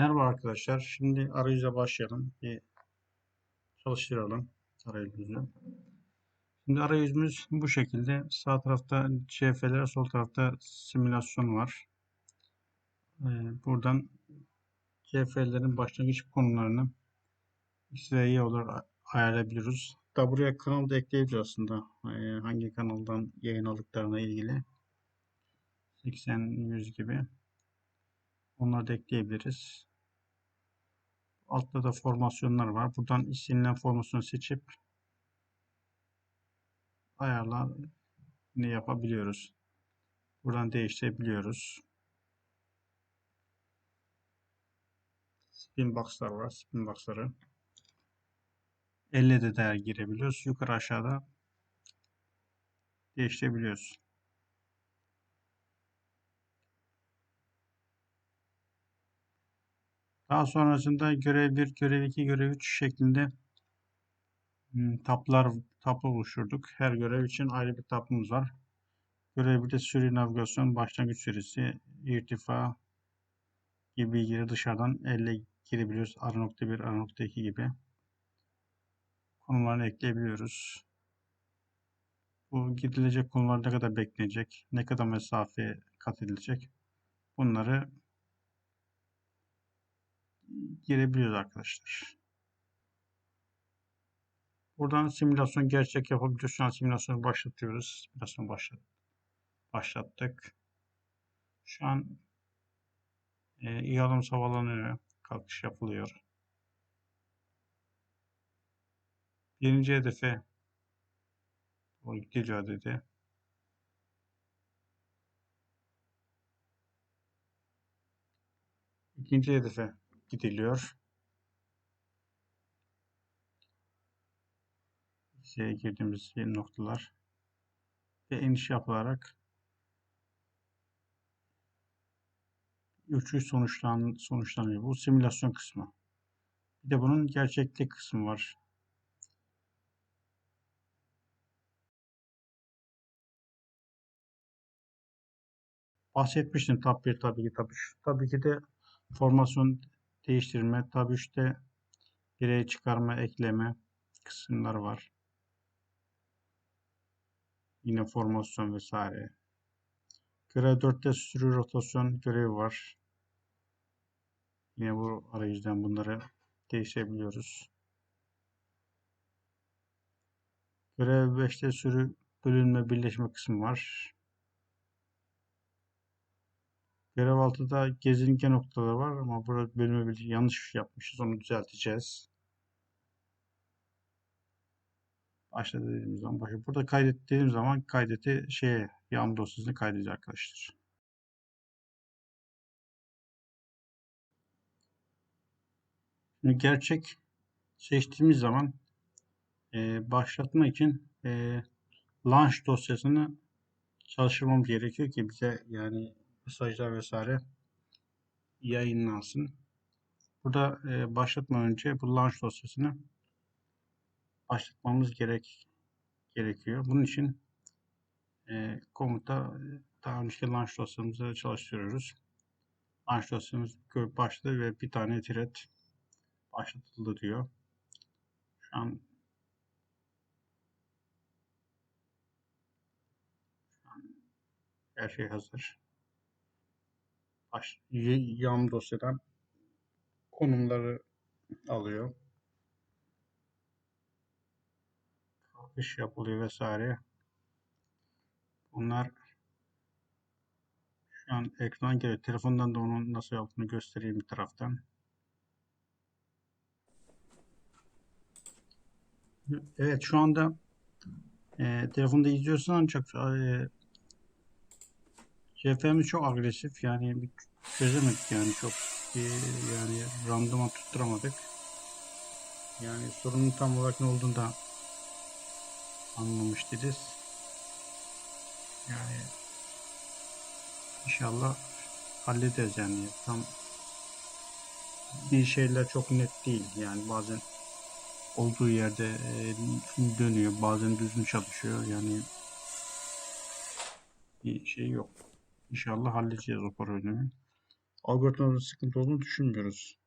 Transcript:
Merhaba arkadaşlar. Şimdi arayüze başlayalım. Bir çalıştıralım arayüzümüzü. Şimdi arayüzümüz bu şekilde. Sağ tarafta CF'ler, sol tarafta simülasyon var. Ee, buradan CF'lerin başlangıç konularını X ve Y olarak ayarlayabiliyoruz. Da buraya kanal da ekleyebiliriz aslında. Ee, hangi kanaldan yayın aldıklarına ilgili. 80, 100 gibi. Onları da ekleyebiliriz. Altta da formasyonlar var. Buradan istenilen formasyonu seçip ayarla ne yapabiliyoruz. Buradan değiştirebiliyoruz. Spin box'lar var. Spin box'ları. Elle de değer girebiliyoruz. Yukarı aşağıda değiştirebiliyoruz. Daha sonrasında görev 1, görev 2, görev 3 şeklinde hmm, taplar tablo oluşturduk. Her görev için ayrı bir tablomuz var. Görev 1'de sürü navigasyon, başlangıç süresi, irtifa gibi bilgileri dışarıdan elle girebiliyoruz. R.1, R.2 gibi konularını ekleyebiliyoruz. Bu gidilecek konular ne kadar bekleyecek, ne kadar mesafe kat edilecek bunları girebiliyoruz arkadaşlar. Buradan simülasyon gerçek yapabiliyoruz. Şu an simülasyonu başlatıyoruz. Simülasyonu başlat başlattık. Şu an e, iyi adım havalanıyor. Kalkış yapılıyor. Birinci hedefe doğru geliyor dedi. İkinci hedefe gidiliyor. Şeye girdiğimiz noktalar ve iniş yapılarak uçuş sonuçlan, sonuçlanıyor. Bu simülasyon kısmı. Bir de bunun gerçeklik kısmı var. Bahsetmiştim tab 1 tabii ki tabii. Tabii ki de formasyon değiştirme, tab 3'te birey çıkarma, ekleme kısımlar var. Yine formasyon vesaire. Görev 4'te sürü rotasyon görevi var. Yine bu arayüzden bunları değiştirebiliyoruz. Görev 5'te sürü bölünme birleşme kısmı var. Görev 6'da gezinge noktaları var ama burada bölümü bir yanlış yapmışız. Onu düzelteceğiz. Başla dediğimiz zaman başla. Burada kaydet dediğim zaman kaydeti şeye yağmur dosyasını kaydedeceğiz arkadaşlar. Şimdi gerçek seçtiğimiz zaman e, başlatma için e, launch dosyasını çalıştırmamız gerekiyor ki bize yani mesajlar vesaire yayınlansın. Burada e, başlatmadan önce bu launch dosyasını başlatmamız gerek gerekiyor. Bunun için e, komuta daha önceki launch dosyamızı çalıştırıyoruz. Launch dosyamız başladı ve bir tane thread başlatıldı diyor. Şu an her şey hazır. Yan dosyadan konumları alıyor. Kalkış yapılıyor vesaire. Bunlar şu an ekran geliyor. Telefondan da onun nasıl yaptığını göstereyim bir taraftan. Evet şu anda e, telefonda izliyorsun ancak e, CFM'i çok agresif yani bir çözemedik yani çok e, yani randoma tutturamadık. Yani sorunun tam olarak ne olduğunu da anlamış değiliz. Yani inşallah hallederiz yani tam bir şeyler çok net değil yani bazen olduğu yerde e, dönüyor bazen düzgün çalışıyor yani bir şey yok. İnşallah halledeceğiz o problemi. algoritmada sıkıntı olduğunu düşünmüyoruz.